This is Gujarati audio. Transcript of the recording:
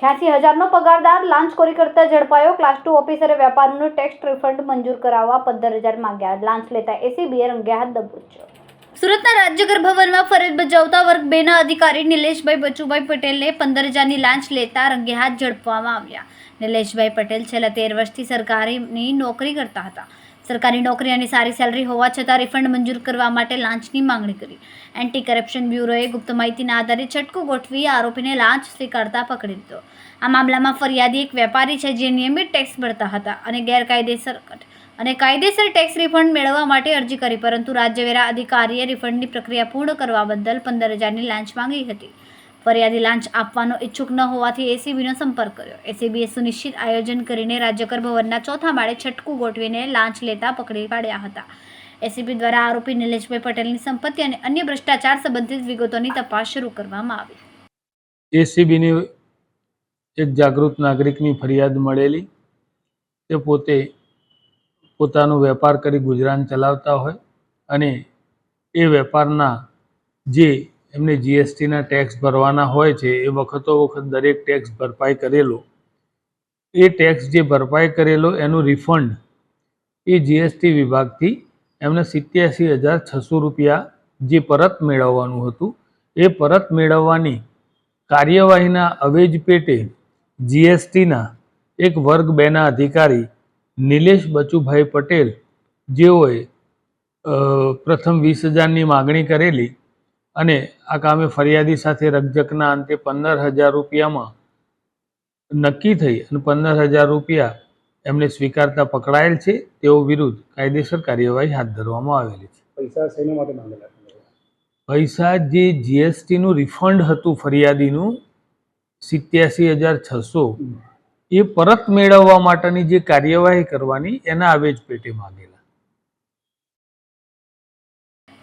છ્યાસી હજારનો પગારદાર લાંચખોરી કરતા ઝડપાયો. ક્લાસ ટુ ઓફિસરે વેપારીનું ટેક્સ રિફંડ મંજૂર કરાવવા પંદર હજાર માંગ્યા. લાંચ લેતા એસીબીએ રંગે હાથ દબોચ્યો સુરતના રાજ્યગર ભવનમાં ફરજ બજાવતા વર્ગ બેના અધિકારી નિલેશભાઈ બચુભાઈ પટેલને પંદર હજારની લાંચ લેતા રંગે હાથ ઝડપવામાં આવ્યા. નિલેશભાઈ પટેલ છેલ્લા તેર વર્ષથી સરકારીની નોકરી કરતા હતા. સરકારી નોકરી અને સારી સેલરી હોવા છતાં રિફંડ મંજૂર કરવા માટે લાંચની માંગણી કરી. એન્ટી કરપ્શન બ્યુરોએ ગુપ્ત માહિતીના આધારે છટકો ગોઠવી આરોપીને લાંચ સ્વીકારતા પકડી લીધો. આ મામલામાં ફરિયાદી એક વેપારી છે જે નિયમિત ટેક્સ ભરતા હતા અને ગેરકાયદેસર અને કાયદેસર ટેક્સ રિફંડ મેળવવા માટે અરજી કરી, પરંતુ રાજ્યવેરા અધિકારીએ રિફંડની પ્રક્રિયા પૂર્ણ કરવા બદલ પંદર હજારની લાંચ માંગી હતી. ફરિયાદી લાંચ આપવાનો ઈચ્છુક ન હોવાથી એસીબીનો સંપર્ક કર્યો. એસીબીએ સુનિશ્ચિત આયોજન કરીને રાજ્યકર ભવનના ચોથા માળે છટકું ગોઠવીને લાંચ લેતા પકડી પાડ્યા હતા. એસીબી દ્વારા આરોપી નિલેશભાઈ પટેલની સંપત્તિ અને અન્ય ભ્રષ્ટાચાર સંબંધિત વિગતોની તપાસ શરૂ કરવામાં આવી. એસીબીની એક જાગૃત નાગરિકની ફરિયાદ મળેલી. તે પોતે પોતાનો વેપાર કરી ગુજરાન ચલાવતા હોય અને એ વેપારના જે એમને જીએસટીના ટેક્સ ભરવાના હોય છે, એ વખતો વખત દરેક ટેક્સ ભરપાઈ કરેલો. એ ટેક્સ જે ભરપાઈ કરેલો, એનું રિફંડ એ જીએસટી વિભાગથી એમને સિત્યાસી હજાર છસો રૂપિયા જે પરત મેળવવાનું હતું, એ પરત મેળવવાની કાર્યવાહીના અવેજ પેટે જીએસટીના એક વર્ગ બેના અધિકારી નિલેશ બચુભાઈ પટેલ જેઓએ પ્રથમ વીસ હજારની માગણી કરેલી અને આ કામે ફરિયાદી સાથે રકઝકના અંતે પંદર હજાર રૂપિયામાં નક્કી થઈ અને પંદર હજાર રૂપિયા એમને સ્વીકારતા પકડાયેલ છે તેઓ વિરુદ્ધ કાયદેસર કાર્યવાહી હાથ ધરવામાં આવેલી છે. પૈસા શેના માટે માંગેલા પૈસા જે જીએસટીનું રિફંડ હતું ફરિયાદીનું સિત્યાસી હજાર છસો એ પરત મેળવવા માટેની જે કાર્યવાહી કરવાની એના આવેજ પેટે માંગેલા